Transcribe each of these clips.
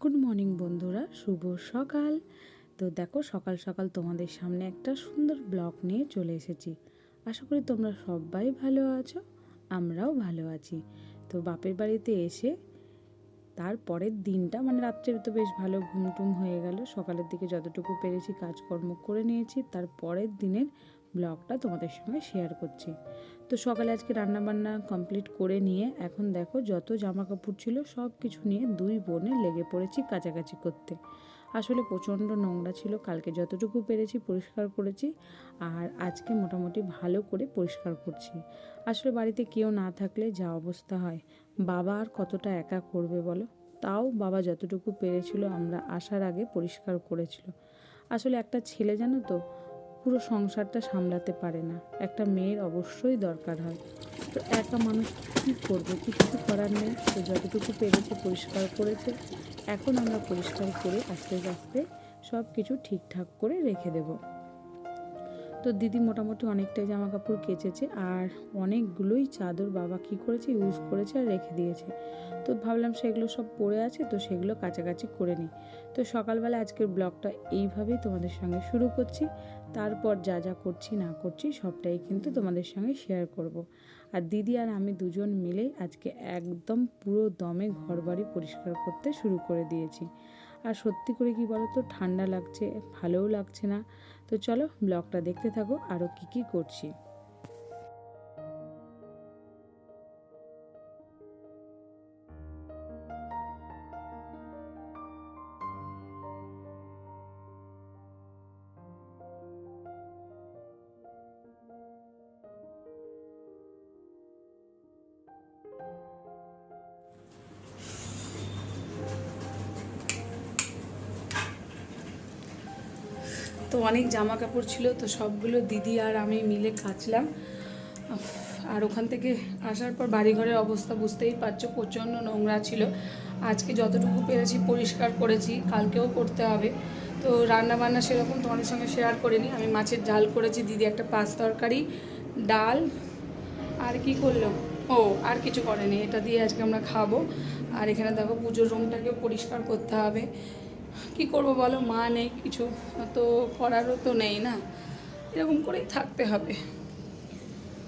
Good morning বন্ধুরা, শুভ সকাল। তো দেখো, সকাল সকাল তোমাদের সামনে একটা সুন্দর ব্লগ নিয়ে চলে এসেছি। আশা করি তোমরা সবাই ভালো আছো, আমরাও ভালো আছি। তো বাপের বাড়িতে এসে তারপরের দিনটা মানে রাত্রে তো বেশ ভালো ঘুম টুম হয়ে গেল। সকালের দিকে যতটুকু পেরেছি কাজকর্ম করে নিয়েছি তার পরের দিনের ব্লগটা তোমাদের সঙ্গে শেয়ার করছি। তো সকালে আজকে রান্নাবান্না কমপ্লিট করে নিয়ে এখন দেখো যত জামা কাপড় ছিল সব কিছু নিয়ে দুই বোনে লেগে পড়েছি কাছাকাছি করতে। আসলে প্রচণ্ড নোংরা ছিল, কালকে যতটুকু পেরেছি পরিষ্কার করেছি আর আজকে মোটামুটি ভালো করে পরিষ্কার করছি। আসলে বাড়িতে কেউ না থাকলে যা অবস্থা হয়। বাবা আর কতটা একা করবে বলো? তাও বাবা যতটুকু পেরেছিল আমরা আসার আগে পরিষ্কার করেছিল। আসলে একটা ছেলে জানো তো পুরো সংসারটা সামলাতে পারে না। একটা মেয়ের অবশ্যই দরকার হয়। তো একা মানুষ কী করবে? কিছু করার নেই। তো যতটুকু পেরেছে পরিষ্কার করেছে। এখন আমরা পরিষ্কার করে আস্তে আস্তে সব কিছু ঠিকঠাক করে রেখে দেব। তো দিদি মোটামুটি অনেকটাই জামা কাপড় কেচেছে আর অনেকগুলোই চাদর বাবা কী করেছে ইউজ করেছে আর রেখে দিয়েছে। তো ভাবলাম সেগুলো সব পড়ে আছে, তো সেগুলো কাছাকাছি করে নিই। তো সকালবেলা আজকের ব্লগটা এইভাবেই তোমাদের সঙ্গে শুরু করছি। তারপর যা যা করছি না করছি সবটাই কিন্তু তোমাদের সঙ্গে শেয়ার করব। আর দিদি আর আমি দুজন মিলে আজকে একদম পুরো দমে ঘরবাড়ি পরিষ্কার করতে শুরু করে দিয়েছি। আর সত্যি করে কি বলো তো ঠান্ডা লাগছে, ভালোও লাগছে না। তো চলো ব্লগটা দেখতে থাকো আরও কি কি করছি। তো অনেক জামা কাপড় ছিল, তো সবগুলো দিদি আর আমি মিলে কাচলাম আর ওখান থেকে আসার পর বাড়িঘরের অবস্থা বুঝতেই পারছ, প্রচণ্ড নোংরা ছিল। আজকে যতটুকু পেরেছি পরিষ্কার করেছি, কালকেও করতে হবে। তো রান্না বান্না সেরকম তোমাদের সঙ্গে শেয়ার করিনি, আমি মাছের ঝাল করেছি, দিদি একটা পাঁচ তরকারি, ডাল, আর কি করল? ও, আর কিছু করেনি, এটা দিয়ে আজকে আমরা খাব। আর এখানে দেখো পুজোর রুমটাকেও পরিষ্কার করতে হবে। কি করব বলো? মা নেই, কিছু তো করারও তো নেই না। এরকম করেই থাকতে হবে।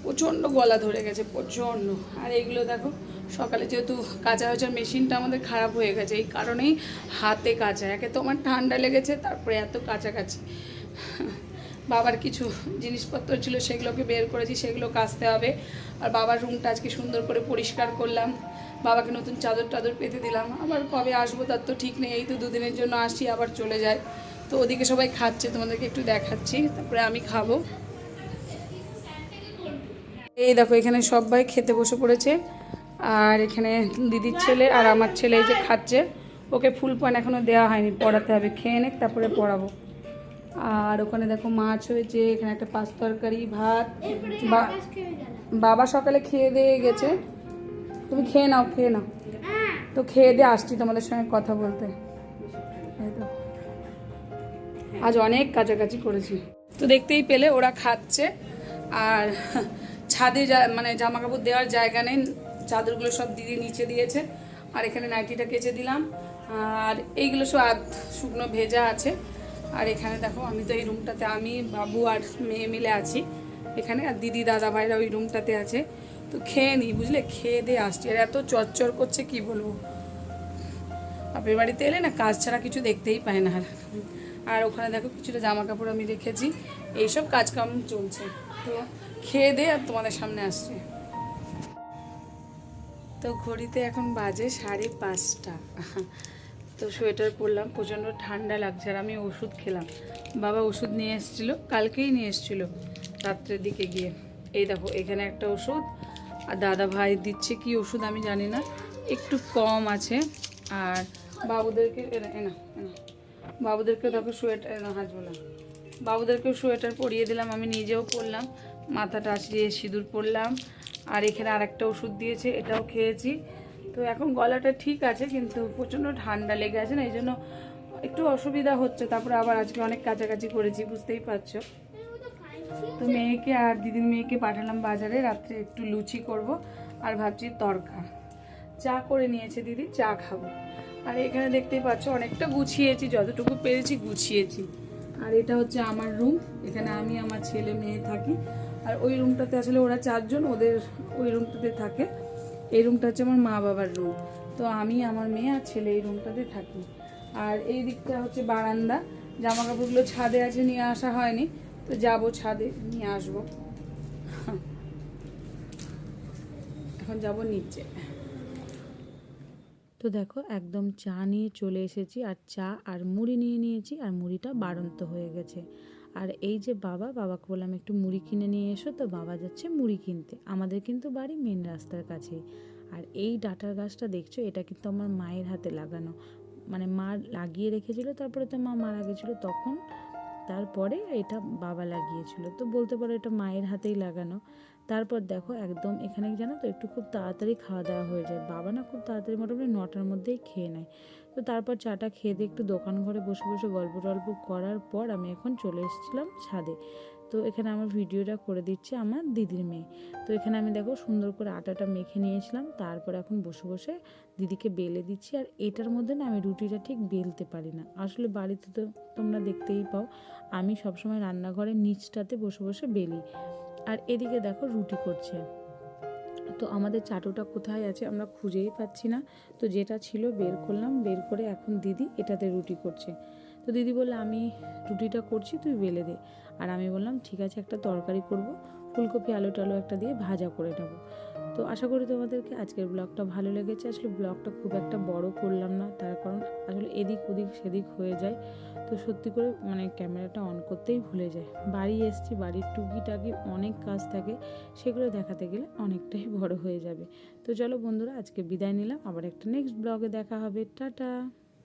প্রচণ্ড গলা ধরে গেছে, প্রচণ্ড। আর এইগুলো দেখো, সকালে যেহেতু কাঁচা হয়েছে, মেশিনটা আমাদের খারাপ হয়ে গেছে। এই কারণেই হাতে কাঁচা। একে তো আমার ঠান্ডা লেগেছে, তারপরে এত কাছাকাছি বাবার কিছু জিনিসপত্র ছিল, সেগুলোকে বের করেছি, সেগুলো কাচতে হবে। আর বাবার রুমটা আজকে সুন্দর করে পরিষ্কার করলাম। বাবাকে নতুন চাদর টাদর পেতে দিলাম। আবার কবে আসব তার তো ঠিক নেই এই তো দুদিনের জন্য আসি আবার চলে যায়। তো ওদিকে সবাই খাচ্ছে তোমাদেরকে একটু দেখাচ্ছি তারপরে আমি খাব। এই দেখো এখানে সবাই খেতে বসে পড়েছে আর এখানে দিদির ছেলে আর আমার ছেলে এই যে খাচ্ছে। ওকে ফুল পয়েন্ট এখনও দেওয়া হয়নি পড়াতে হবে খেয়ে নে তারপরে পড়াবো। আর ওখানে দেখো মাছ হয়েছে এখানে একটা পাঁচ তরকারি ভাত বা- বাবা সকালে খেয়ে দিয়ে গেছে। তুমি খেয়ে নাও খেয়ে নাও। তো খেয়ে দিয়ে আসছি তোমাদের সঙ্গে কথা বলতে। আজ অনেক কাছাকাছি করেছি। তো দেখতেই পেলে ওরা খাচ্ছে। আর ছাদে মানে জামা কাপড় দেওয়ার জায়গা নেই। চাদরগুলো সব দিদি নিচে দিয়েছে। আর এখানে নাইটিটা কেচে দিলাম। আর এইগুলো সব আধ শুকনো ভেজা আছে। আর এখানে দেখো, আমি তো এই রুমটাতে, আমি, বাবু আর মেয়ে মিলে আছি। এখানে আর দিদি দাদা ভাইরা ওই রুমটাতে আছে। তো খেয়ে নিই বুঝলে? খেয়ে দিয়ে আসছি। আর এত চরচর করছে, কি বলব? বাপের বাড়িতে এলে না কাজ ছাড়া কিছু দেখতেই পায় না আর। আর ওখানে দেখো কিছুটা জামা কাপড় আমি রেখেছি। এইসব কাজকাম চলছে। তো খেয়ে দিয়ে আর তোমাদের সামনে আসছে। তো ঘড়িতে এখন বাজে সাড়ে পাঁচটা। তো সোয়েটার পরলাম, প্রচণ্ড ঠান্ডা লাগছে আর আমি ওষুধ খেলাম। বাবা ওষুধ নিয়ে এসেছিল, কালকেই নিয়ে এসেছিল রাত্রের দিকে গিয়ে। এই দেখো, এখানে একটা ওষুধ আর দাদা ভাই দিচ্ছে কি ওষুধ আমি জানি না, একটু কম আছে। আর বাবুদেরকে এনা বাবুদেরকে দেখো সোয়েটার এনা হাত বললাম বাবুদেরকেও সোয়েটার পরিয়ে দিলাম, আমি নিজেও পরলাম, মাথাটা আসিয়ে সিঁদুর পরলাম, আর এখানে আরেকটা ওষুধ দিয়েছে, এটাও খেয়েছি। তো এখন গলাটা ঠিক আছে, কিন্তু প্রচণ্ড ঠান্ডা লেগে আছে না, এই জন্য একটু অসুবিধা হচ্ছে, তারপরে আবার আজকে অনেক কাছাকাছি করেছি, বুঝতেই পারছ। তো মেয়েকে আর দিদির মেয়েকে পাঠালাম বাজারে, রাত্রে একটু লুচি করব আর ভাবছি তরকা। চা করে নিয়েছে দিদি, চা খাব। আর এখানে দেখতেই পাচ্ছ, অনেকটা গুছিয়েছি, যতটুকু পেরেছি গুছিয়েছি। আর এটা হচ্ছে আমার রুম, এখানে আমি, আমার ছেলে মেয়ে থাকি। আর ওই রুমটাতে আসলে ওরা চারজন, ওদের ওই রুমটাতে থাকে। এই রুমটা হচ্ছে আমার মা বাবার রুম। তো আমি, আমার মেয়ে আর ছেলে এই রুমটাতে থাকি। আর এই দিকটা হচ্ছে বারান্দা। জামা কাপড়গুলো ছাদে আছে, নিয়ে আসা হয়নি। তো যাব ছাদে, নিয়ে আসব। এখন যাব নিচে। তো দেখো, একদম চা নিয়ে চলে এসেছি, আর চা আর মুড়ি নিয়ে নিয়েছি, আর মুড়িটা বাড়ন্ত হয়ে গেছে। আর এই যে বাবা, বাবাকে বললাম, একটু মুড়ি কিনে নিয়ে এসো। তো বাবা যাচ্ছে মুড়ি কিনতে। আমাদের কিন্তু বাড়ি মেন রাস্তার কাছেই। আর এই ডাটার গাছটা দেখছ? এটা কিন্তু আমার মায়ের হাতে লাগানো। মানে মা লাগিয়ে রেখেছিল, তারপরে তো মা মারা গেছিল, তখন তারপরে এটা বাবা লাগিয়েছিল। তো বলতে পারো এটা মায়ের হাতেই লাগানো। তারপর দেখো একদম এখানে জানো তো একটু খুব তাড়াতাড়ি খাওয়া দাওয়া হয়ে যায়। বাবা না খুব তাড়াতাড়ি মোটামুটি নটার মধ্যেই খেয়ে নেয়। তো তারপর চাটা খেয়ে দিয়ে একটু দোকান ঘরে বসে বসে গল্প টল্প করার পর আমি এখন চলে এসেছিলাম ছাদে। তো এখানে আমার ভিডিওটা করে দিচ্ছে আমার দিদির মেয়ে। তো এখানে আমি দেখো সুন্দর করে আটাটা মেখে নিয়েছিলাম, তারপর এখন বসে বসে দিদিকে বেলে দিচ্ছি। আর এটার মধ্যে না আমি রুটিটা ঠিক বেলতে পারি না। আসলে বাড়িতে তো তোমরা দেখতেই পাও, আমি সবসময় রান্নাঘরের নিচটাতে বসে বসে বেলি। আর এদিকে দেখো রুটি করছে। তো আমাদের চাটুটা কোথায় আছে আমরা খুঁজেই পাচ্ছি না। তো যেটা ছিল বের করলাম, বের করে এখন দিদি এটাতে রুটি করছে। তো দিদি বললে, আমি রুটিটা করছি, তুই বেলে দে। আর আমি বললাম, ঠিক আছে, একটা তরকারি করব, ফুলকপি, আলু টালু একটা দিয়ে ভাজা করে নেব। তো আশা করি তোমাদেরকে আজকের ব্লগটা ভালো লেগেছে। আসলে ব্লগটা খুব একটা বড় করলাম না, তার কারণ আসলে এদিক ওদিক সেদিক হয়ে যায়। তো সত্যি করে মানে ক্যামেরাটা অন করতেই ভুলে যায়। বাড়ি এসছি, বাড়ির টুকিটাকি অনেক কাজ থাকে, সেগুলো দেখাতে গেলে অনেকটাই বড় হয়ে যাবে। তো চলো বন্ধুরা, আজকে বিদায় নিলাম। আবার একটা নেক্সট ব্লগে দেখা হবে। টাটা!